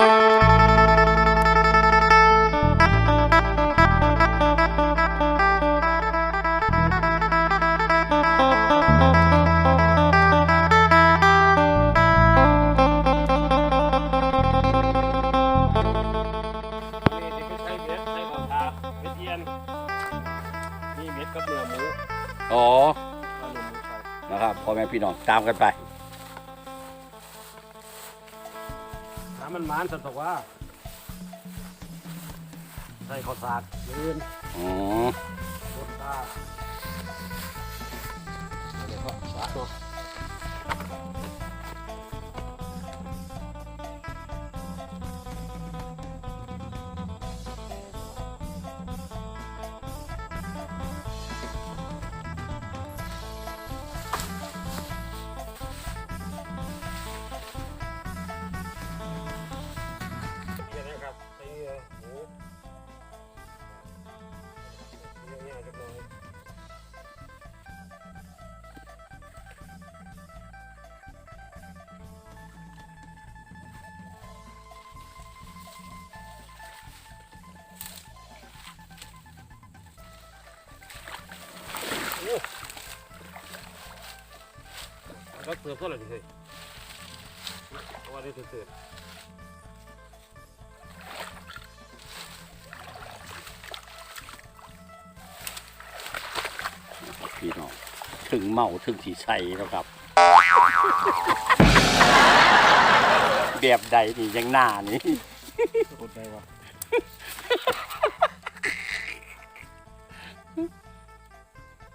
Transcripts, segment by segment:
องทาเบ็ดเอียนนี่เบ็ดกับเนื้อหมูอ๋อเอาเนื้อหมูใส่นะครับพ่อแม่พี่น้องตามกันไป มันหมานสันตกว่าใส่ข้าวสากลืนอ๋อ ก็เสือเท่าไหร่ดิเฮ้ยเพราะว่าได้เสือพี่น้องถึงเมาถึงสีใสแล้วครับ แบบใดนี่ยังหน้านี่พูดได้ว่า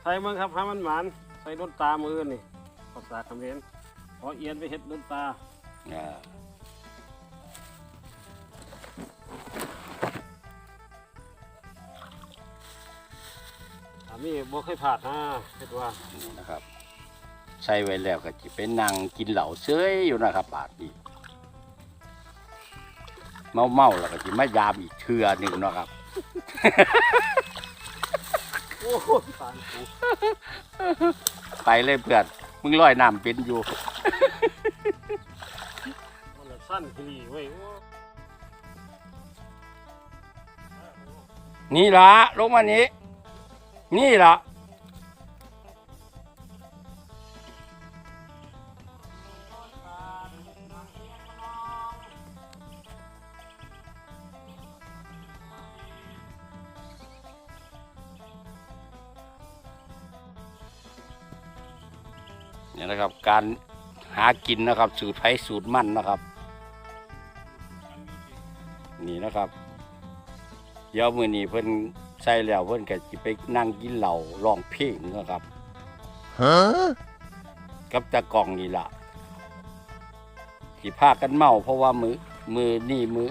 ใส่มึงครับให้มันหมานใส่ต้นตามือนี่ ภาษาเขมรพอเอียนไปเห็ดต้นตาอ่าอามีบ่เคยผ่านนะเห็ดว่านี่นะครับ ใส่ไว้แล้วก็จะเป็นนางกินเหล่าเซ้ยอยู่นะครับปากดีเมาเมาๆแล้วก็จะมายามอีกเทือหนึ่งเนาะครับ โอ้โหผ่านกูไปเลยเพื่อน มึงลอยน้ำเป็นอยู่ มันละสั้นทีรีเว้ยโอ้นี่ละลงมานี้ นี่ละ การหากินนะครับ สูตรไผ่สูตรมันนะครับ นี่นะครับเดี๋ยวมื้อนี้เพิ่นใส่แล้วเพิ่นก็สิไปนั่งกินเหล้าร้องเพลงนะครับฮะกับตะกล่องนี่ล่ะสิพากันเมาเพราะว่ามือมือนี่มือ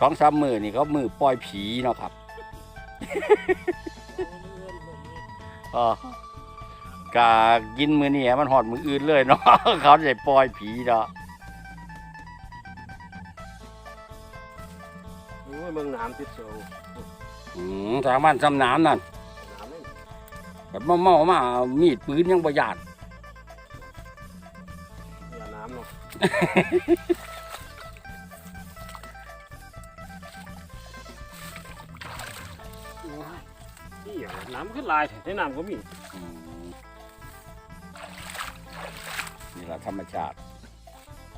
สองสามมือนี่เขามือปล่อยผีเนาะครับเออ กากินมือนี่ให้มันหอดมืออื่นเลยเนาะเขาจะปล่อยผีเนาะโหเมืองน้ำติดเสียวอืมทางบ้านสำน้ำนั่นน้ำนี่แบบเมาเมาๆมามีดปืนยังประหยัดอย่าน้ำเนาะนี่อย่างน้ำขึ้นลายในน้ำก็มีอืม นี่แหละธรรมชาติ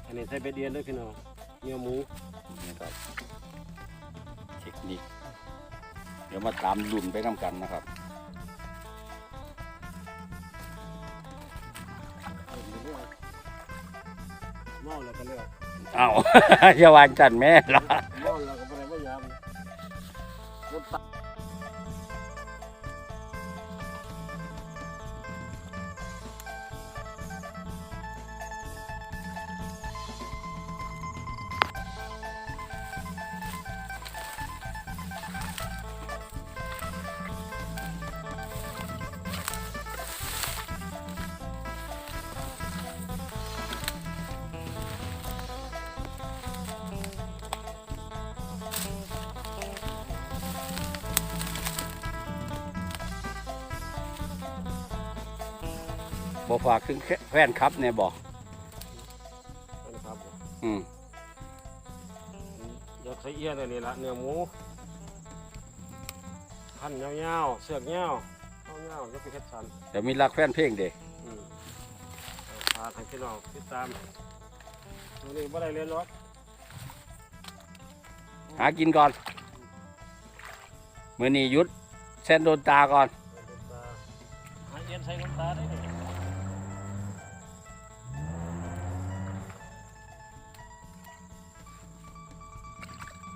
อันนี้ใส่เบ็ดเดียนด้วยพี่น้องเนื้อหมูนี่ครับเทคนิค เดี๋ยวมาตามลุ่นไปน้ำกันนะครับเอาอยู่ด้วยเมาแล้วก็เลือกเอาอย่าวางจันแม่ละเมาแล้วก็ไปไม่ยาม บอกฝากถึงแฟนครับเนี่ยบอกนะครับอืมอยากใส่เอี้ยนอันนี้ละเนื้อหมูพันยาวๆเสือกยาวเอายาวจะไปเฮ็ดสันเดี๋ยวมีรักแฟนเพลงเด้อืมเอาพาทางพี่น้องติดตามตรงนี้บ่ได้เรียนหรอกหากินก่อนมื้อนี้หยุดเส้นโดนตาก่อนหาเอี้ยนใส่น้ำตาได้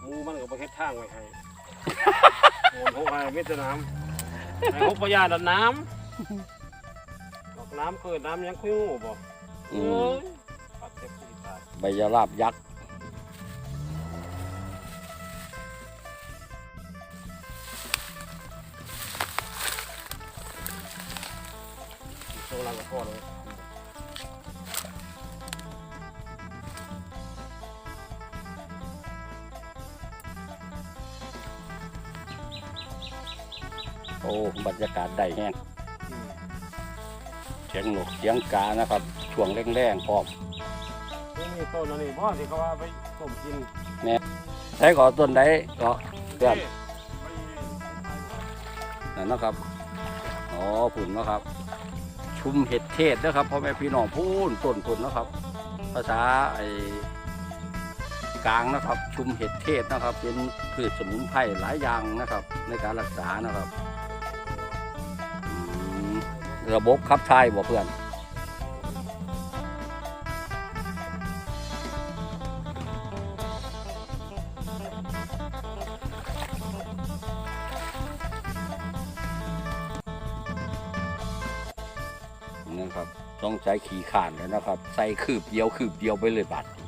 หมูมันก็บ่เฮ็ดทางไว้ให้ โอ้โหไอ้เม็ดน้ำไอ้หกปยาดันน้ำบอกน้ำเกิดน้ำยังคุยงูบ่อืเอ้ม ยปัดเจ็บสี่ตาย ใบยาลาบยักษ์ เสียงนกเสียงกานะครับช่วงแรงๆพร้อมนี่มีต้นอันนี้พ่อที่เขาว่าไปต้มกินใช้ก่อต้นใดก็เพื่อนนี่ไปนั่นนะครับอ๋อผุ่นนะครับ ชุมเห็ดเทศนะครับพ่อแม่พี่น้องพูนต้นผุ่นนะครับ ภาษาไอ้กลางนะครับ ชุมเห็ดเทศนะครับ เป็นพืชสมุนไพรหลายอย่างนะครับ ในการรักษานะครับอืม ระบบขับถ่ายบ่เพื่อนนะครับ ต้องใช้ขี่ข่านแล้วนะครับ ใส่คืบเดียวคืบเดียวไปเลยบัดเ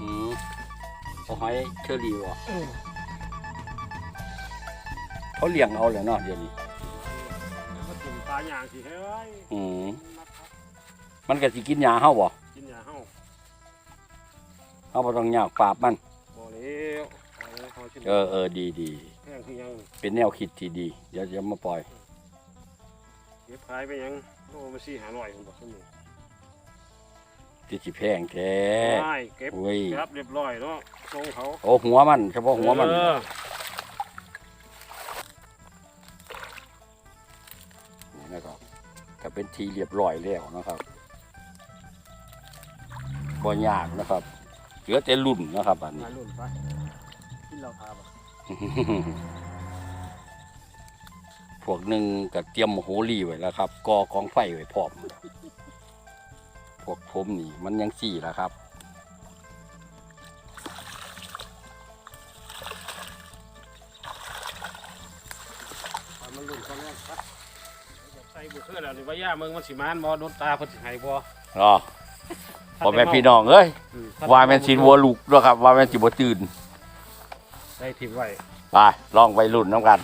อืมเขาให้เชอรี่วะเขาเลี้ยงเอาเลยเนาะเดี๋ยวนี้มากินปลาอย่างสิเฮ้ยอืมนะครับมันก็สิกินยาเฮาบ่กินยาเฮาเฮาบ่ต้องยากปราบมันบ่แล้วเอาเลยเขาชิ้นเออเออดีดีแพงคือยังเป็นแนวคิดที่ดี เดี๋ยวจะมาปล่อยเก็บขายไปยังโลมาสี่หาร้อยผมบอกเสมอ ที่สิแพงแท้ไม่เก็บโอ้ย ครับเรียบร้อยเนาะส่งเขาโอ้หัวมันเฉพาะหัวมัน เออนี่นะครับก็เป็นทีเรียบร้อยแล้วนะครับบ่ยากนะครับ เหลือแต่รุ่นนะครับอันนี้ มา ลุ่นไปกินเราทาบพวกหนึ่งก็เตรียมโหรีไว้แล้วครับกอกองไฟไว้พร้อม พวกผมนี่ มันยังสี่แล้วครับมันลุ่นกันแล้วไปใส่บุกเพื่อนแล้วนี่ว่าย่ามึงมันสิมานบ่โดนตาเพิ่นสิให้บ่รอพ่อแม่พี่น้องเอ้ยอืมว่าแม่นสินวัวลูกด้วยครับ ว่าแม่นสิบ่ตื่นได้ทิ้งไว้ไปลองไปรุ่นน้ำกัน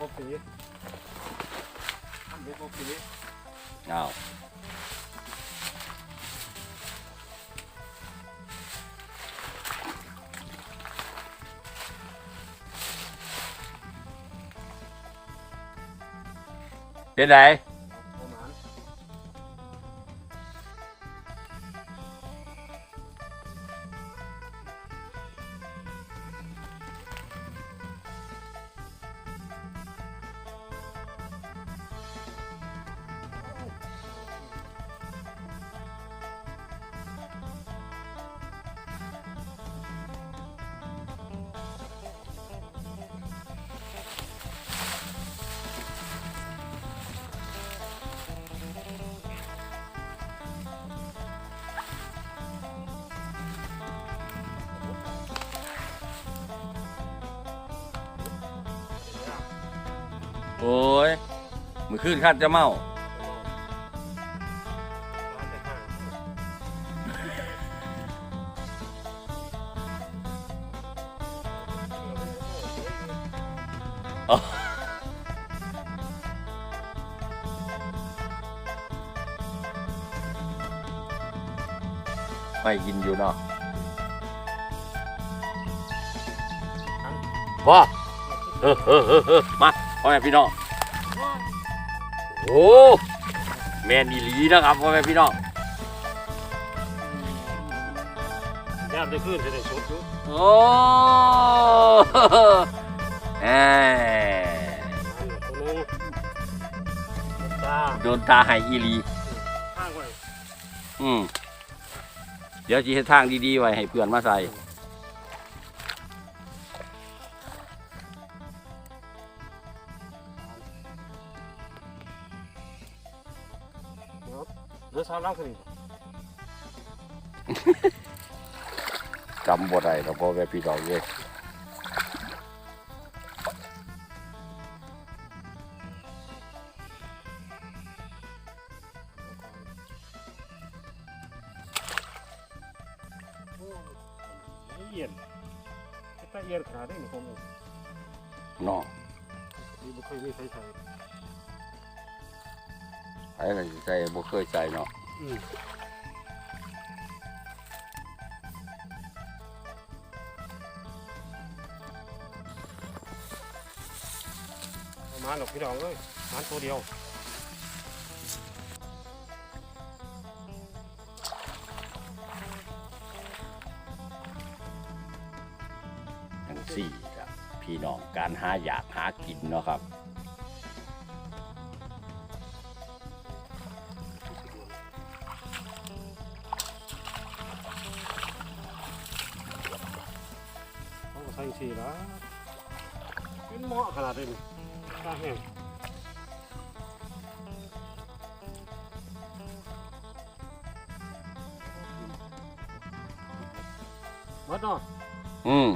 บ่มาเนาะบ่ปีทำเด็กบ่ปีอ้าวเป็นไง มือขึ้นคาดจะเมาไม่กินอยู่เนาะบ่เออเออเออเออมาพ่อแม่พี่น้อง โอ้แมนอีหลีนะครับพ่อแม่พี่น้องยามได้ขึ้นจะได้ชุดอยู่โอ้เอ้ยอันนี้ตัวนึงตาโดนตาใหายอีหลี ข้างไว้อืมเดี๋ยวจีให้ทางดีๆไว้ให้เพื่อนมาใส่ เดี๋ยวสาวล้างขึ้นอีกจำบ่ได้เราพ่อแม่พี่น้องเลยโอ้ยเอียนถ้าเอียนขนาดนี้นี่ผมเองเนาะนี่บ่เคยมีใครใส่ไอ้นั่นใส่บ่เคยใส่เนาะอื มประมาหรอกพี่น้องเอ้ยมาตัวเดียวทั้งสี่ครับพี่น้องการหาอยากหากินเนาะครับ ส่สีละเป็นเหมาะขนาดนี้ตาแห้งหมดเนาะอืม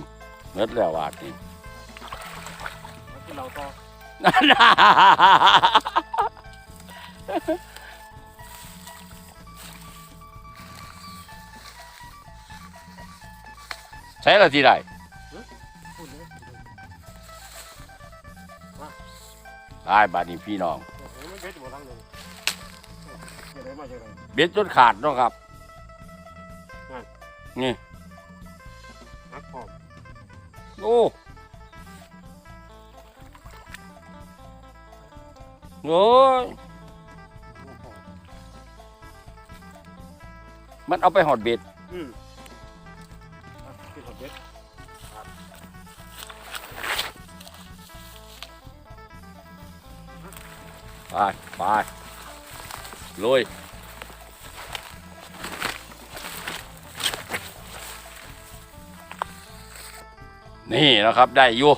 เม็ดแล้วว่านี่มากินเหล้าต่อใช้ละที่ใด ได้บาดนี้พี่น้องโอ้โหมันเบ็ดอยู่บนทางหนึ่งเดี๋ยวได้มาจากไหนเบ็ดจนขาดเนาะครับ นั่น นี่ นักพร้อมโอ้โอ้ยนักพร้อมมันเอาไปหอดเบ็ดอืม ไปไปลุยนี่นะครับได้อยู่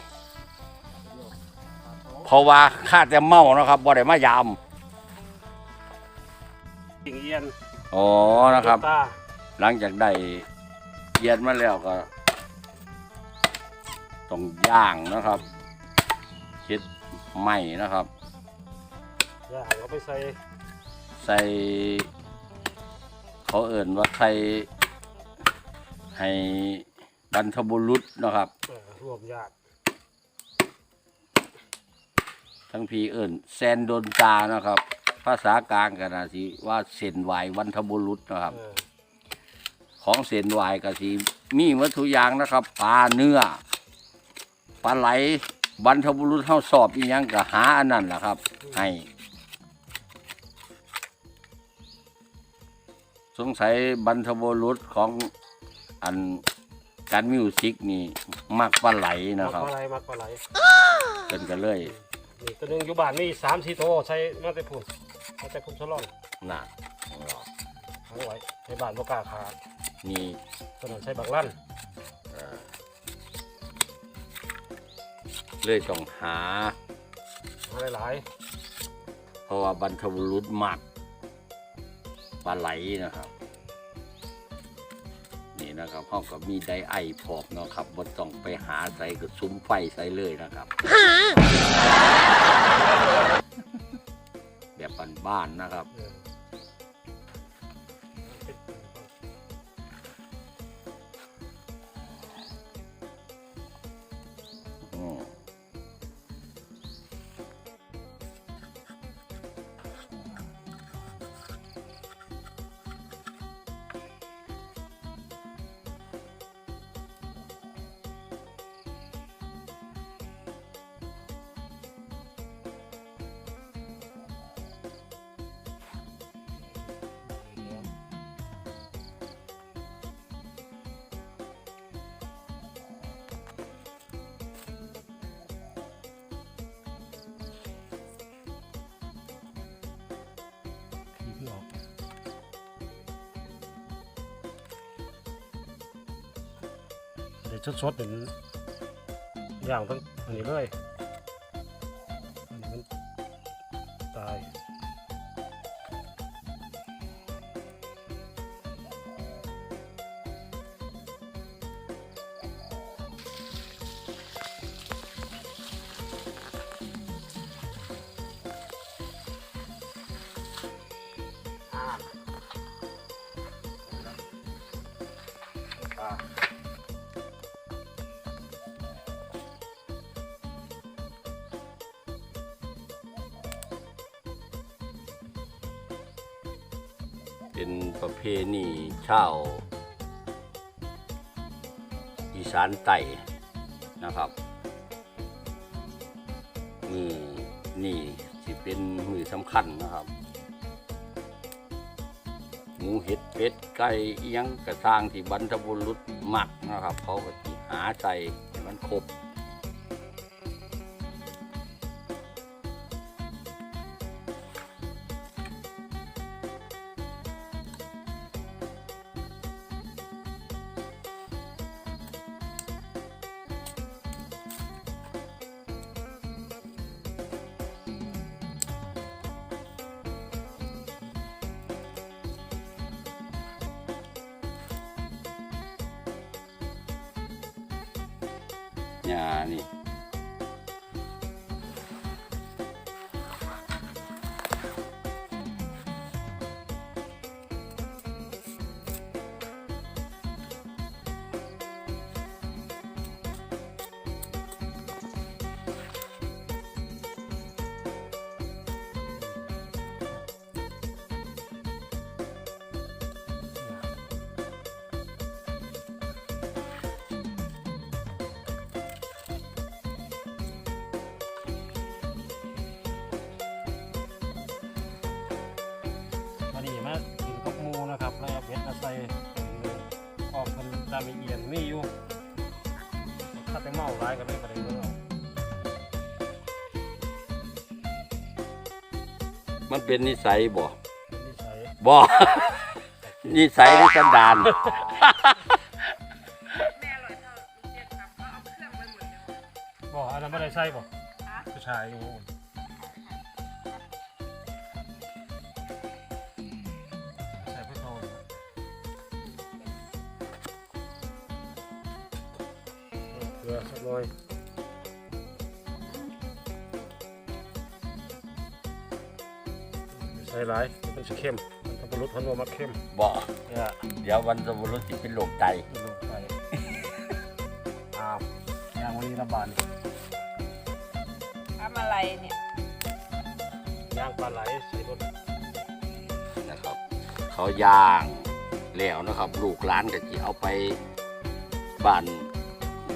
เดี๋ยวขาดสองเพราะว่าคาดจะเมานะครับบ่ได้มายามกิ่งเอียนอ๋อนะครับ ตาหลังจากได้เยียนมาแล้วก็ต้องย่างนะครับเฮ็ดไหม้นะครับอ ย่าเอาไปใส่ใส่ เขาเอิ่นว่าใส่ให้บรรทบุรุษนะครับ เอ่อรวมญาติทั้งพีเอิ่นแซนโดนตานะครับ ภาษากลางกันนะสิว่าเส้นไหวบรรทบุรุษนะครับ เออของเส้นไหวก็สิมีวัตถุกอย่างนะครับปลาเนื้อปลาไหลบรรทบุรุษเฮาสอบอีหยังก็หาอันนั้นแหละครับ ให้ สงสัยบรรทบุรุษของอันการมิวสิกนี่มักปลาไหลมันะกครับปลาไหลมักปลาไหลเป็นกันเลยนี่ตัวหนึงอยู่บ้านมีสามสี่ตัวใช้มาแต่พุ่นมาแต่พุ่นสลอนน่ะของเราทั้งไว้ในบ้านบ่กล้าขาดนี่ตัวนั้นใช้บักลั่นเอ่อเลยต้องหามาหลายเพราะว่าบรรทบุรุษมักปลาไหลนะครับ นี่อก็มีไดไอพอกเนาะครับบ่ต้องไปหาใส่ก็ซุ้มไฟใส่เลยนะครับ แบบบ้านๆนะครับ เอ เดี๋ยวชดๆเป็นอย่างทั้งอันนี้เลย เป็นประเพณีชาวอีสานไต่นะครับมือนี่สิเป็นมือสำคัญนะครับ หมูเห็ดเป็ดไก่อิหยังกระสร้างที่บรรพบุรุษมักนะครับ เขาก็หาใส่ให้มันครบ น อกเป็นดำเอียนมีอยู่ถ้าแต่เมาร้ายก็ไม่ประเด็นเลยมันเป็นนิสัยบ่นิสัยบ่ นิสัยหรือสันดาน แม่อร่อยเท่าลูกเจี๊ยบครับเขาเอาเครื่องไปหมดเลยบ่อันนั้นไม่ได้ใส่บ่ฮะผู้ชายอยู่ หลายมันจะเข้มมันต้องบรรลุพันธุ์มาเข้มบ่เนี่ยเดี๋ยววันสมรุษสิเป็นโรคไตลงไปอ้าวอย่างวันนี้ระบาดทำอะไรเนี่ยย่างปลาไหลใส่รถนะครับ เขาย่างแล้วนะครับ ลูกหลานก็สิเอาไปบ้าน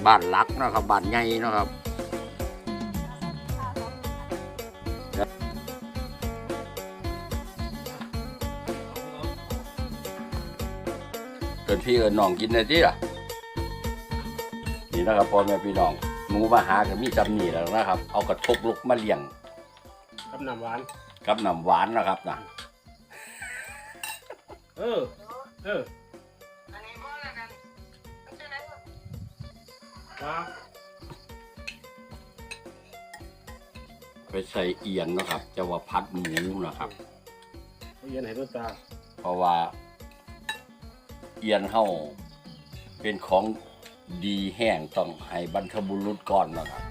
บ้านรักนะครับบ้านใหญ่นะครับ พี่เอินน้องกินได้ที่ล่ะนี่นะครับพ่อแม่พี่น้องหมูมาหาก็มีจำหนีแล้วนะครับ เอากระทบลุกมาเลี้ยงกับน้ำหวานกับน้ำหวานนะครับนะเออเอออันนี้ก็แล้วกันไม่ใช่ไหมว้าไปใส่เอียนนะครับจะว่าพัดหมูนะครับเอาเย็นให้ด้วยตาเพราะว่า เอียนเฮาเป็นของดีแห้งต้องให้บรรพบุรุษก่อนนะครับ